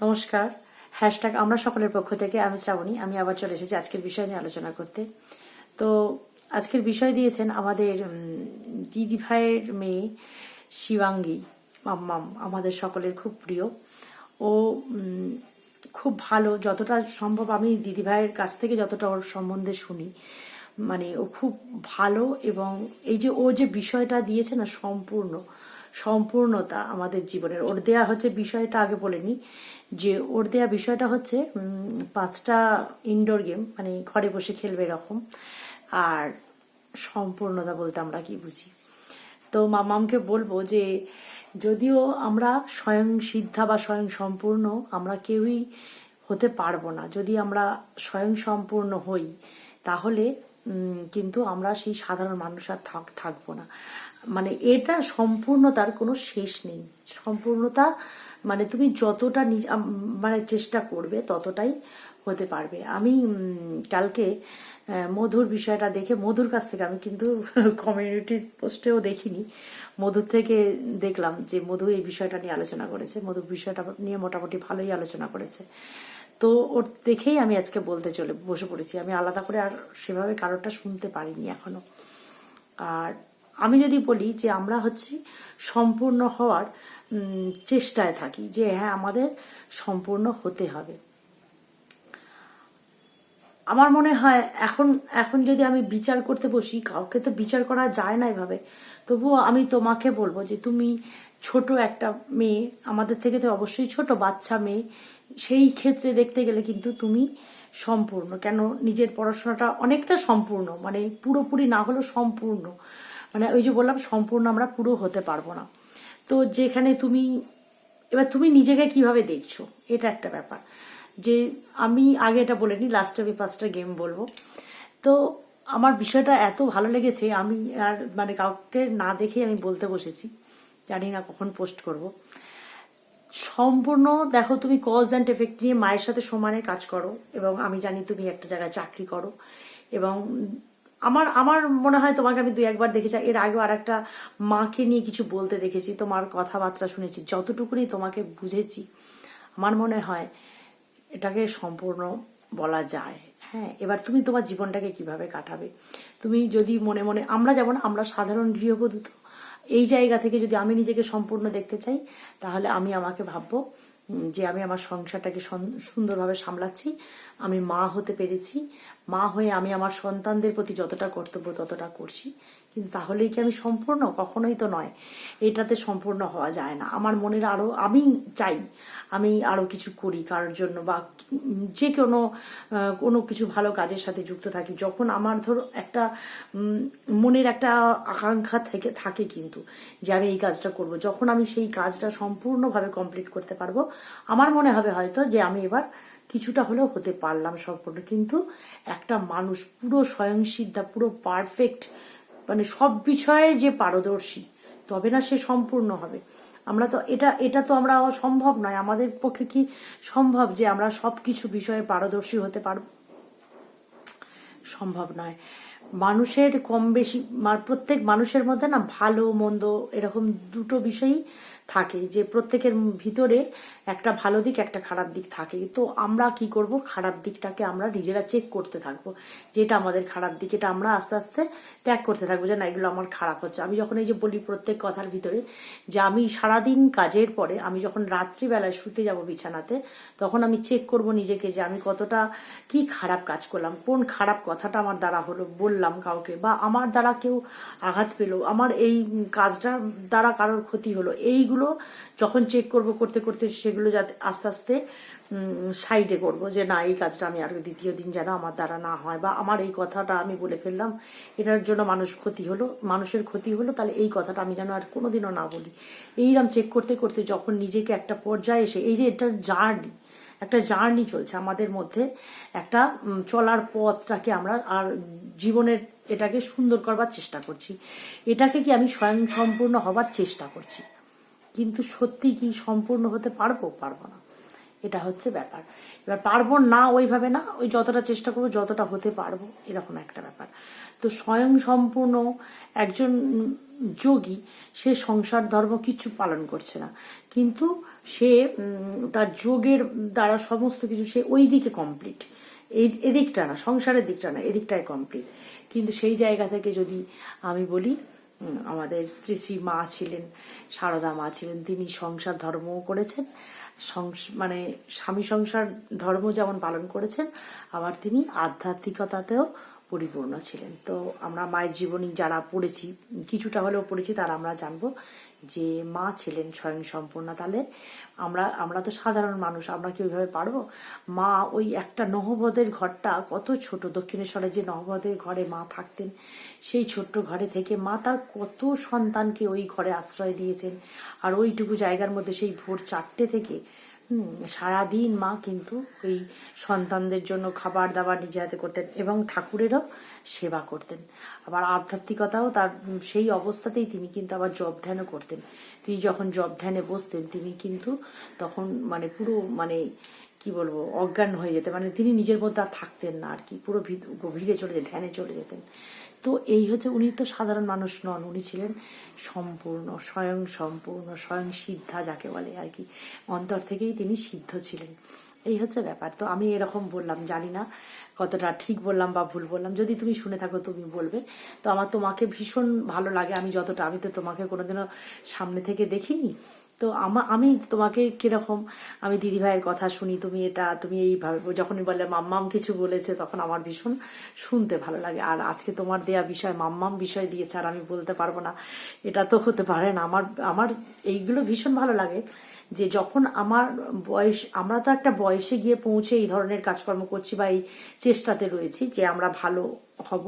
নমস্কার। হ্যাশট্যাগ আমরা সকলের পক্ষ থেকে, আমি শ্রাবণী, আমি আবার চলে এসেছি আজকের বিষয় নিয়ে আলোচনা করতে। তো আজকের বিষয় দিয়েছেন আমাদের দিদি ভাইয়ের মেয়ে শিবাঙ্গী মাম্মাম, আমাদের সকলের খুব প্রিয়। ও খুব ভালো, যতটা সম্ভব আমি দিদি ভাইয়ের কাছ থেকে যতটা ওর সম্বন্ধে শুনি মানে ও খুব ভালো এবং এই যে ও যে বিষয়টা দিয়েছে না সম্পূর্ণ সম্পূর্ণতা আমাদের জীবনের। ওর দেয়া হচ্ছে বিষয়টা আগে বলেনি যে ওর দেয়া বিষয়টা হচ্ছে পাঁচটা ইনডোর গেম মানে ঘরে বসে খেলবে এরকম, আর সম্পূর্ণতা বলতে আমরা কি বুঝি? তো মামামকে বলব যে যদিও আমরা স্বয়ং সিদ্ধা বা স্বয়ং সম্পূর্ণ, আমরা কেউই হতে পারব না। যদি আমরা স্বয়ং সম্পূর্ণ হই, তাহলে কিন্তু আমরা সেই সাধারণ মানুষ আর থাক- থাকব না। মানে এটা সম্পূর্ণতার কোনো শেষ নেই। সম্পূর্ণতা মানে তুমি যতটা মানে চেষ্টা করবে ততটাই হতে পারবে। আমি কালকে মধুর বিষয়টা দেখে, মধুর কাছ থেকে আমি কিন্তু কমিউনিটির পোস্টেও দেখিনি। মধুর থেকে দেখলাম যে মধু এই বিষয়টা নিয়ে আলোচনা করেছে। মধু বিষয়টা নিয়ে মোটামুটি ভালোই আলোচনা করেছে। তো ওর দেখেই আমি আজকে বলতে চলে, বসে পড়েছি। আমি আলাদা করে আর সেভাবে কারোরটা শুনতে পারিনি এখনও। আর আমি যদি বলি যে আমরা হচ্ছে সম্পূর্ণ হওয়ার চেষ্টায় থাকি যে হ্যাঁ আমাদের সম্পূর্ণ হতে হবে। আমার মনে হয় এখন এখন যদি আমি বিচার করতে বসি, কাউকে তো বিচার করা যায় না এভাবে। তবুও আমি তোমাকে বলব যে তুমি ছোট একটা মেয়ে, আমাদের থেকে তো অবশ্যই ছোট বাচ্চা মেয়ে, সেই ক্ষেত্রে দেখতে গেলে কিন্তু তুমি সম্পূর্ণ। কেন নিজের পড়াশোনাটা অনেকটা সম্পূর্ণ মানে পুরোপুরি না হলেও সম্পূর্ণ। মানে ওই যে বললাম, সম্পূর্ণ আমরা পুরো হতে পারব না। তো যেখানে তুমি, এবার তুমি নিজেকে কীভাবে দেখছ? এটা একটা ব্যাপার। যে আমি আগে এটা বলে নিই লাস্টে আমি পাঁচটা গেম বলব। তো আমার বিষয়টা এত ভালো লেগেছে, আমি আর মানে কাউকে না দেখেই আমি বলতে বসেছি, জানি না কখন পোস্ট করব। সম্পূর্ণ দেখো তুমি কজ অ্যান্ড এফেক্ট নিয়ে মায়ের সাথে সমানে কাজ করো, এবং আমি জানি তুমি একটা জায়গায় চাকরি করো, এবং আমার আমার মনে হয় তোমাকে আমি দুই একবার দেখেছি এর আগেও আর একটা মাকে নিয়ে কিছু বলতে দেখেছি, তোমার কথাবার্তা শুনেছি, যতটুকুনি তোমাকে বুঝেছি, আমার মনে হয় এটাকে সম্পূর্ণ বলা যায়। হ্যাঁ এবার তুমি তোমার জীবনটাকে কীভাবে কাটাবে? তুমি যদি মনে মনে, আমরা যেমন, আমরা সাধারণ গৃহবধূ তো, এই জায়গা থেকে যদি আমি নিজেকে সম্পূর্ণ দেখতে চাই, তাহলে আমি আমাকে ভাববো যে আমি আমার সংসারটাকে সুন্দরভাবে সামলাচ্ছি, আমি মা হতে পেরেছি, মা হয়ে আমি আমার সন্তানদের প্রতি যতটা কর্তব্য ততটা করছি কিন্তু তাহলেই কি আমি সম্পূর্ণ? কখনোই তো নয়। এটাতে সম্পূর্ণ হওয়া যায় না। আমার মনের আরও, আমি চাই আমি আরও কিছু করি কারোর জন্য বা যে কোনো কোনো কিছু ভালো কাজের সাথে যুক্ত থাকি। যখন আমার ধরো একটা মনের একটা আকাঙ্ক্ষা থেকে, থাকে কিন্তু যে আমি এই কাজটা করব। যখন আমি সেই কাজটা সম্পূর্ণভাবে কমপ্লিট করতে পারব, আমার মনে হবে হয়তো যে আমি এবার কিছুটা হলেও হতে পারলাম সম্পূর্ণ। কিন্তু একটা মানুষ পুরো স্বয়ংসিদ্ধা, পুরো পারফেক্ট মানে সব বিষয়ে যে পারদর্শী, তবে না সে সম্পূর্ণ হবে। আমরা তো এটা এটা তো আমরা সম্ভব নয়। আমাদের পক্ষে কি সম্ভব যে আমরা সবকিছু বিষয়ে পারদর্শী হতে পারব? সম্ভব নয়। মানুষের কম বেশি প্রত্যেক মানুষের মধ্যে না ভালো, মন্দ, এরকম দুটো বিষয়ই থাকে যে প্রত্যেকের ভিতরে একটা ভালো দিক, একটা খারাপ দিক থাকে তো আমরা কি করব? খারাপ দিকটাকে আমরা নিজেরা চেক করতে থাকব। যেটা আমাদের খারাপ দিক, এটা আমরা আস্তে আস্তে ত্যাগ করতে থাকব যে না, এগুলো আমার খারাপ হচ্ছে। আমি যখন এই যে বলি প্রত্যেক কথার ভিতরে, যে আমি সারাদিন কাজের পরে, আমি যখন রাত্রিবেলায় শুতে যাব বিছানাতে, তখন আমি চেক করব নিজেকে যে আমি কতটা কি খারাপ কাজ করলাম, কোন খারাপ কথাটা আমার দ্বারা হলো, বললাম কাউকে, বা আমার দ্বারা কেউ আঘাত পেল, আমার এই কাজটার দ্বারা কারোর ক্ষতি হলো, এইগুলো যখন চেক করব করতে করতে সেগুলো যাতে আস্তে আস্তে সাইডে করব যে না, এই কাজটা আমি আর দ্বিতীয় দিন যেন আমার দ্বারা না হয় বা আমার এই কথাটা আমি বলে ফেললাম, এটার জন্য মানুষ ক্ষতি হলো, মানুষের ক্ষতি হলো, তাহলে এই কথাটা আমি যেন আর কোনোদিনও না বলি। এইরকম চেক করতে করতে যখন নিজেকে একটা পর্যায়ে এসে, এই যে এটা জার্নি একটা জার্নি চলছে আমাদের মধ্যে, একটা চলার পথটাকে আমরা আর জীবনের এটাকে সুন্দর করবার চেষ্টা করছি। এটাকে কি আমি স্বয়ং সম্পূর্ণ হবার চেষ্টা করছি? কিন্তু সত্যি কি সম্পূর্ণ হতে পারব? পারব না। এটা হচ্ছে ব্যাপার। এবার পারব না ওইভাবে না, ওই যতটা চেষ্টা করব যতটা হতে পারব, এরকম একটা ব্যাপার। তো স্বয়ং সম্পূর্ণ একজন যোগী, সে সংসার ধর্ম কিছু পালন করছে না। কিন্তু সে তার যোগের দ্বারা সমস্ত কিছু সে ওই দিকে কমপ্লিট এই, এদিকটা না, সংসারের দিকটা না, এদিকটাই কমপ্লিট কিন্তু সেই জায়গা থেকে যদি আমি বলি আমাদের শ্রী শ্রী মা ছিলেন, সারদা মা ছিলেন, তিনি সংসার ধর্মও করেছেন। মানে স্বামী সংসার ধর্ম যেমন পালন করেছেন, আবার তিনি আধ্যাত্মিকতাতেও পরিপূর্ণ ছিলেন। তো আমরা মায়ের জীবনী যারা পড়েছি, কিছুটা হলেও পড়েছি, তারা আমরা জানব যে মা ছিলেন স্বয়ং সম্পূর্ণ তাহলে আমরা আমরা তো সাধারণ মানুষ, আমরা কি ওইভাবে পারব? মা ওই একটা নহবদের ঘরটা, কত ছোট দক্ষিণেশ্বরে যে নহবদের ঘরে মা থাকতেন, সেই ছোট্ট ঘরে থেকে মা তার কত সন্তানকে ওই ঘরে আশ্রয় দিয়েছেন। আর ওইটুকু জায়গার মধ্যে সেই ভোর চারটে থেকে হুম, সারাদিন মা কিন্তু ওই সন্তানদের জন্য খাবার দাবার নিজে হাতে করতেন এবং ঠাকুরেরও সেবা করতেন। আবার আধ্যাত্মিকতাও তার সেই অবস্থাতেই তিনি কিন্তু আবার জব ধ্যানও করতেন। তিনি যখন জব ধ্যানে বসতেন তিনি কিন্তু তখন মানে পুরো মানে কি বলব অজ্ঞান হয়ে যেতেন। মানে তিনি নিজের মধ্যে আর থাকতেন না আর কি পুরো গভীরে চলে যেতেন ধ্যানে চলে যেতেন। তো এই হচ্ছে উনি তো সাধারণ মানুষ নন, উনি ছিলেন সম্পূর্ণ, স্বয়ং সম্পূর্ণ, স্বয়ং সিদ্ধা যাকে বলে আর কি। অন্তর থেকেই তিনি সিদ্ধ ছিলেন। এই হচ্ছে ব্যাপার। তো আমি এরকম বললাম, জানি না কতটা ঠিক বললাম বা ভুল বললাম। যদি তুমি শুনে থাকো, তুমি বলবে। তো আমার তোমাকে ভীষণ ভালো লাগে, আমি যতটা, আমি তো তোমাকে কোনোদিনও সামনে থেকে দেখিনি। তো আমা, আমি তোমাকে কীরকম, আমি দিদি ভাইয়ের কথা শুনি, তুমি এটা, তুমি এইভাবে, যখনই বলে মাম্মাম কিছু বলেছে, তখন আমার ভীষণ শুনতে ভালো লাগে। আর আজকে তোমার দেয়া বিষয়, মাম্মাম বিষয় দিয়েছে, আর আমি বলতে পারব না, এটা তো হতে পারে না। আমার আমার এইগুলো ভীষণ ভালো লাগে যে যখন আমার বয়স, আমরা তো একটা বয়সে গিয়ে পৌঁছে এই ধরনের কাজকর্ম করছি বা এই চেষ্টাতে রয়েছি যে আমরা ভালো হব।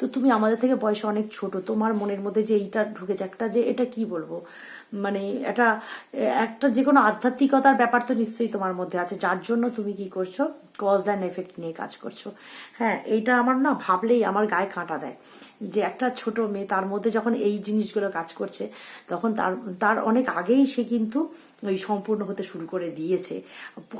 তো তুমি আমাদের থেকে বয়সে অনেক ছোট, তোমার মনের মধ্যে যে এইটা ঢুকেছে একটা যে এটা কি বলব? মানে এটা একটা যে কোনো আধ্যাত্মিকতার ব্যাপার তো নিশ্চয়ই তোমার মধ্যে আছে, যার জন্য তুমি কি করছ? কজ অ্যান্ড এফেক্ট নিয়ে কাজ করছ। হ্যাঁ এইটা আমার না ভাবলেই আমার গায়ে কাঁটা দেয় যে একটা ছোট মেয়ে তার মধ্যে যখন এই জিনিসগুলো কাজ করছে, তখন তার তার অনেক আগেই সে কিন্তু ওই সম্পূর্ণ হতে শুরু করে দিয়েছে।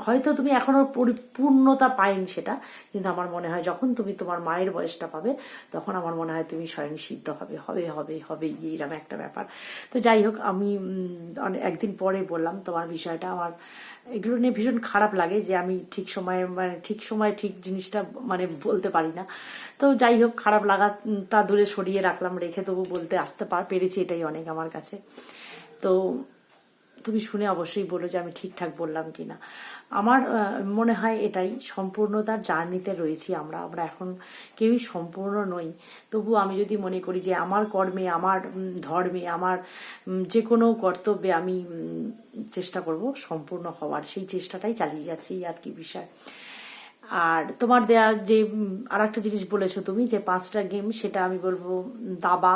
হয়তো তুমি এখনও পরিপূর্ণতা পাইনি সেটা, কিন্তু আমার মনে হয় যখন তুমি তোমার মায়ের বয়সটা পাবে, তখন আমার মনে হয় তুমি স্বয়ং সিদ্ধ হবে। হবে হবে হবে এইরকম একটা ব্যাপার। তো যাই হোক, আমি একদিন পরে বললাম তোমার বিষয়টা। আমার এগুলো নিয়ে ভীষণ খারাপ লাগে যে আমি ঠিক সময়ে মানে ঠিক সময়ে ঠিক জিনিসটা মানে বলতে পারি না। তো যাই হোক, খারাপ লাগাটা দূরে সরিয়ে রাখলাম, রেখে তবু বলতে আসতে পার পেরেছি এটাই অনেক আমার কাছে। তো তুমি শুনে অবশ্যই বলো যে আমি ঠিকঠাক বললাম কিনা। আমার মনে হয় এটাই সম্পূর্ণতার জার্নিতে রয়েছি আমরা। আমরা এখন কেউই সম্পূর্ণ নই। তবু আমি যদি মনে করি যে আমার কর্মে, আমার ধর্মে, আমার যে কোনো কর্তব্যে আমি চেষ্টা করব সম্পূর্ণ হওয়ার। সেই চেষ্টাটাই চালিয়ে যাচ্ছি, আর কি বিষয়। আর তোমার দেয়া যে আর একটা জিনিস বলেছ তুমি, যে পাঁচটা গেম সেটা আমি বলব দাবা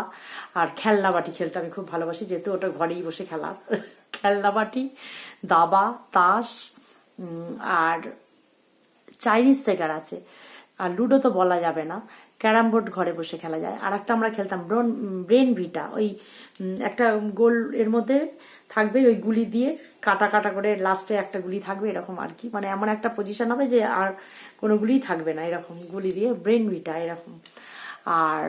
আর খেলনা বাটি খেলতে আমি খুব ভালোবাসি, যেহেতু ওটা ঘরেই বসে খেলা। খেলনা বাটি, দাবা, তাস আর চাইনিজ সেকার আছে। আর লুডো তো বলা যাবে না, ক্যারাম বোর্ড ঘরে বসে খেলা যায়। আর একটা আমরা খেলতাম ব্রেন ভিটা, ওই একটা গোল এর মধ্যে থাকবে ওই গুলি দিয়ে, কাটা কাটা করে লাস্টে একটা গুলি থাকবে, এরকম আর কি। মানে এমন একটা পজিশন হবে যে আর কোনো গুলি থাকবে না, এরকম গুলি দিয়ে, ব্রেন ভিটা এরকম। আর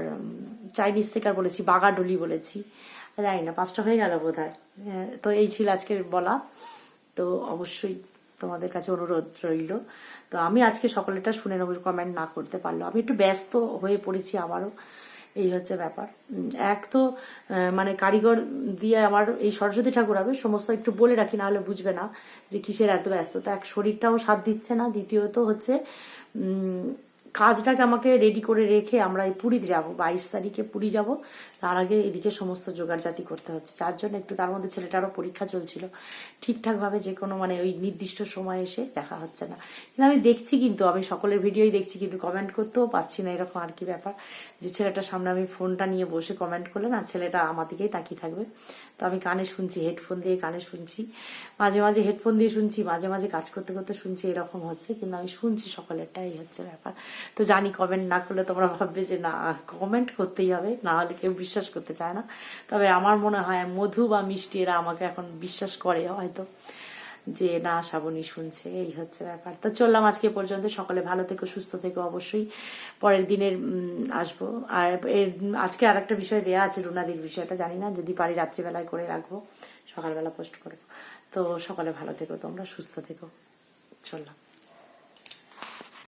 চাইনিজ সেকার বলেছি, বাগাডুলি বলেছি। জানি না পাঁচটা হয়ে গেল বোধ হয়, তো এই ছিল আজকের বলা। তো অবশ্যই তোমাদের কাছে অনুরোধ রইল। তো আমি আজকে সকলেটা শুনে নেব কমেন্ট না করতে পারল আমি একটু ব্যস্ত হয়ে পড়েছি আবারও এই হচ্ছে ব্যাপার। এক তো মানে কারিগর দিয়ে আমার এই সরস্বতী ঠাকুর হবে, সমস্ত একটু বলে রাখি না হলে বুঝবে না যে কিসের এত ব্যস্ততা এক শরীরটাও সাথ দিচ্ছে না, দ্বিতীয়ত হচ্ছে কাজটাকে আমাকে রেডি করে রেখে আমরা এই পুরী যাব। বাইশ তারিখে পুরী যাব। তার আগে এদিকে সমস্ত জোগাড়জাতি করতে হচ্ছে। যার জন্য একটু তার মধ্যে ছেলেটারও পরীক্ষা চলছিল। ঠিকঠাক ভাবে যে কোনো মানে ওই নির্দিষ্ট সময় এসে দেখা হচ্ছে না। কিন্তু আমি দেখছি কিন্তু, আমি সকলের ভিডিওই দেখছি কিন্তু কমেন্ট করতেও পাচ্ছি না এরকম আর কি ব্যাপার। যে ছেলেটার সামনে আমি ফোনটা নিয়ে বসে কমেন্ট করলে না ছেলেটা আমার দিকেই তাকিয়ে থাকবে। তো আমি কানে শুনছি হেডফোন দিয়ে কানে শুনছি। মাঝে মাঝে হেডফোন দিয়ে শুনছি, মাঝে মাঝে কাজ করতে করতে শুনছি, এরকম হচ্ছে। কিন্তু আমি শুনছি সকলেরটাই হচ্ছে ব্যাপার। তো জানি কমেন্ট না করলে তোমরা ভাববে যে না কমেন্ট করতেই হবে, না হলে কেউ বিশ্বাস করতে চায় না। তবে আমার মনে হয় মধু বা মিষ্টি এরা আমাকে এখন বিশ্বাস করে হয়তো। যে না, শ্রাবণী শুনছে, এই হচ্ছে ব্যাপার। তো চললাম আজকে পর্যন্ত। সকলে ভালো থেকো, সুস্থ থেকো অবশ্যই। পরের দিনের আসব। আর এর, আজকে আর একটা বিষয় দেয়া আছে, রুনাদির বিষয়টা, জানি না, যদি পারি রাত্রিবেলায় করে রাখব, সকালবেলা পোস্ট করব। তো সকালে ভালো থেকো, তোমরা সুস্থ থেকো। চললাম।